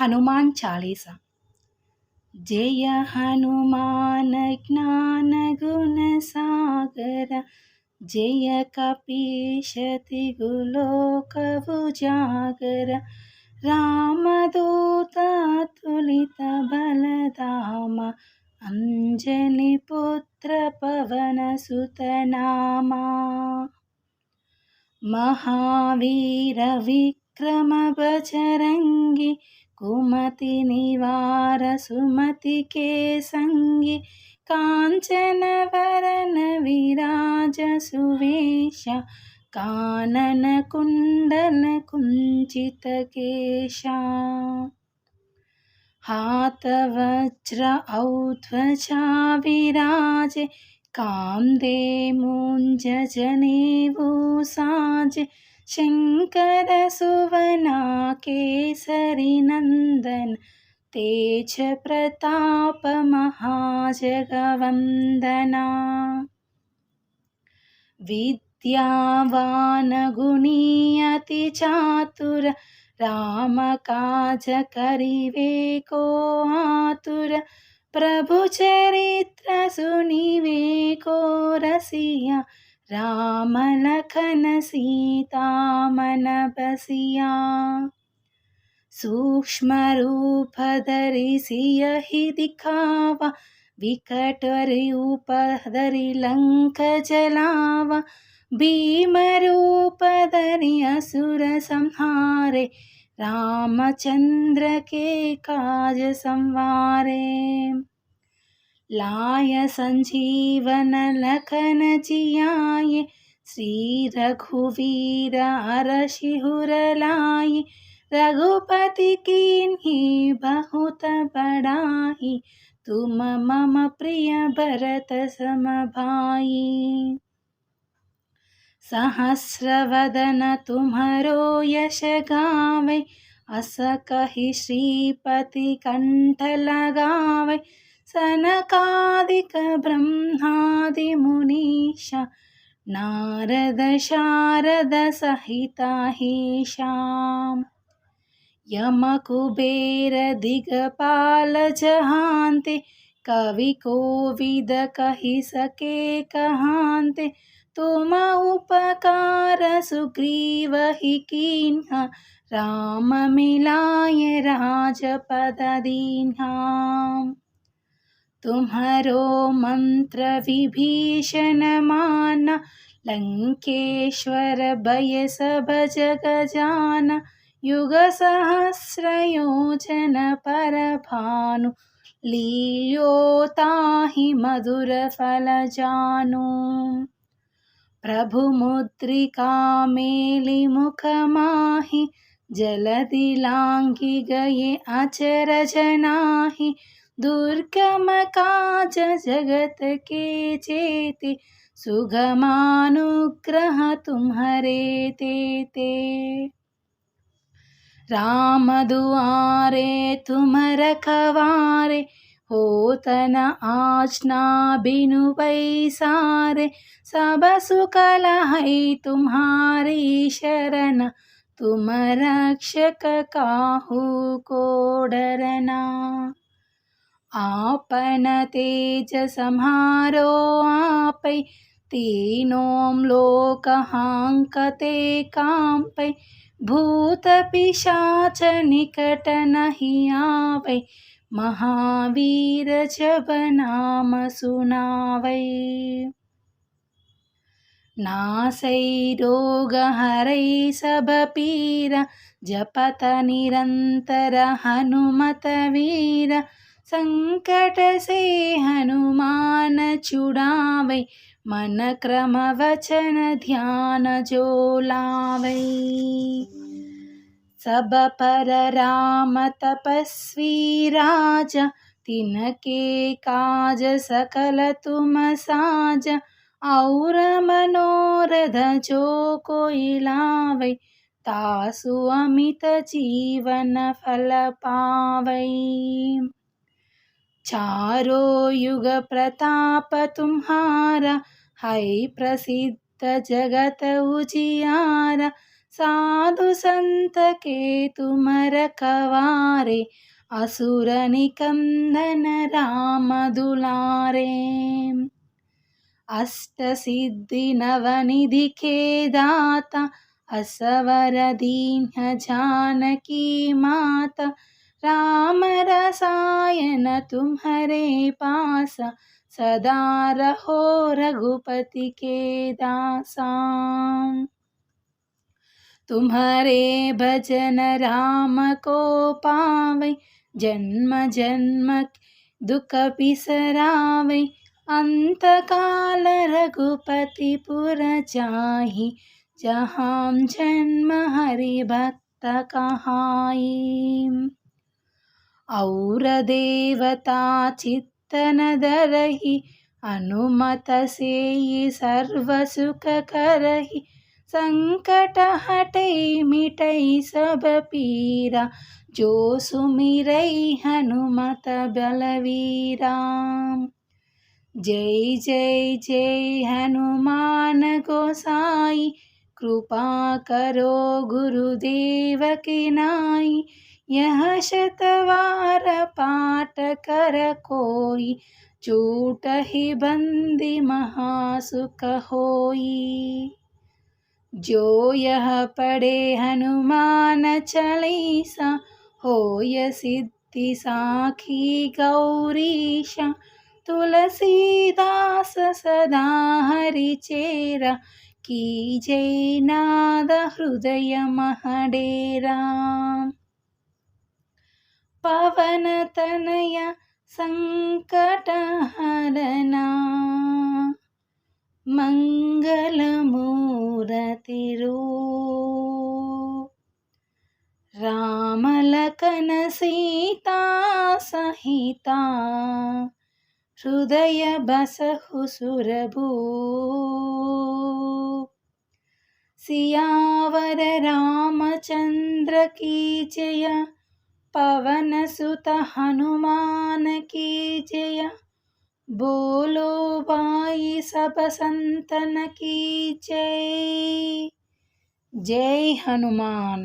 हनुमान् चालीसा। जय हनुमान ज्ञानगुणसागर जय कपीशतिगुलोकभुजागर रामदूततुलितबलधाम अञ्जलिपुत्रपवनसुतनामा महावीरविक्रमबजरङ्गि कुमतिनिवारसुमतिके सङ्गि काञ्चनवरनविराजसुवेश काननकुण्डलकुञ्चितकेशा हातवज्र औध्वजा विराजे कान्दे मुञ्जनेवुसाजे शङ्करसुवना केसरिनन्दन तेज प्रतापमहाजगवन्दना विद्यावानगुणीयति चातुर रामकाजकरिवेको आतुर प्रभुचरित्रसुनिवेको रसिया रामलखन सीतामनबसिया सूक्ष्मरूपधरिसियहि दिखावा विकटरूपधरि लङ्कजलावा भीमरूपधरि असुरसंहारे रामचन्द्र के काज संवारे लाय सञ्जीवन लखन जियाय श्री रघुवीर हरशिहुर लाय रघुपति कीन्ही बहुत बड़ाई तुम मम प्रिय भरत सम भाई सहस्रवदन तुम्हरो यश गावे अस कहि श्रीपति कंठ लगावे सनकादिक ब्रह्मादि मुनीशा नारद शारद सहिता ही श्याम यमकुबेर दिगपाल जहान्ते कवि कोविद कहि सके कहान्ते तुम उपकार सुग्रीव हि कीन्हा राम मिलाय राजपद तुम्हरो मंत्र विभीषण माना लंकेश्वर भय सब जग जाना युगसहस्रयोजन परभानु लील्योताहि मधुरफलजानु। प्रभुमुद्रिका मेलिमुखमाहि जलदि लाङ्घि गये अचरजनाहि दुर्गम काज जगत के चेते सुगमानुग्रह ते ते राम दुआरे तुम रखवारे होतन आजना बिनु पैसारे सब सुकल है तुम्हारी शरण तुम रक्षक काहू को डरना आपन तेज सम्हारो आपै तीनों लोक हांकते कांपै भूत पिशाच निकट नहीं आवै महावीर जब नाम सुनावै। नासै रोग हरै सब पीरा जपत निरंतर हनुमत वीर संकट से हनुमान छुड़ावै मन क्रम वचन ध्यान जो लावै सब पर राम तपस्वी राजा तिनके काज सकल तुम साज और मनोरथ जो कोई लावै तासु अमित जीवन फल पावै चारो युग प्रताप तुम्हारा है प्रसिद्ध जगत उजियारा साधु संत के तुमर कवारे असुर निकंदन राम दुलारे अष्ट सिद्धि नवनिधि के दाता असवर दीन जानकी माता राम रसायन तुम्हारे पास सदा रहो रघुपति के दासा तुम्हारे भजन राम को पावे जन्म जन्म दुख बिसरावे अंत काल रघुपति पुर जाहि जहाँ जन्म हरि भक्त कहाई और देवता चित्तन दरहि अनुमत से सर्व सुख करही संकट हटै मिटै सब पीरा जो सुमिरै हनुमत बलवीरा जय जय जय हनुमान गोसाई कृपा यह शतवार पाठ कर कोई चूट ही बंदी महासुख होई जो यह पढ़े हनुमान चालीसा होय सिद्धि साखी गौरीशा तुलसीदास सदा हरिचेरा की जय नाद हृदय महडेरा पवन तनय संकट हरना मङ्गलमूरतिरो। रामलकन सीता सहिता हृदय बसहु सुरभू सियावर रामचन्द्र की जय पवन सुत हनुमान की जय बोलो भाई सब संतन की जय जय हनुमान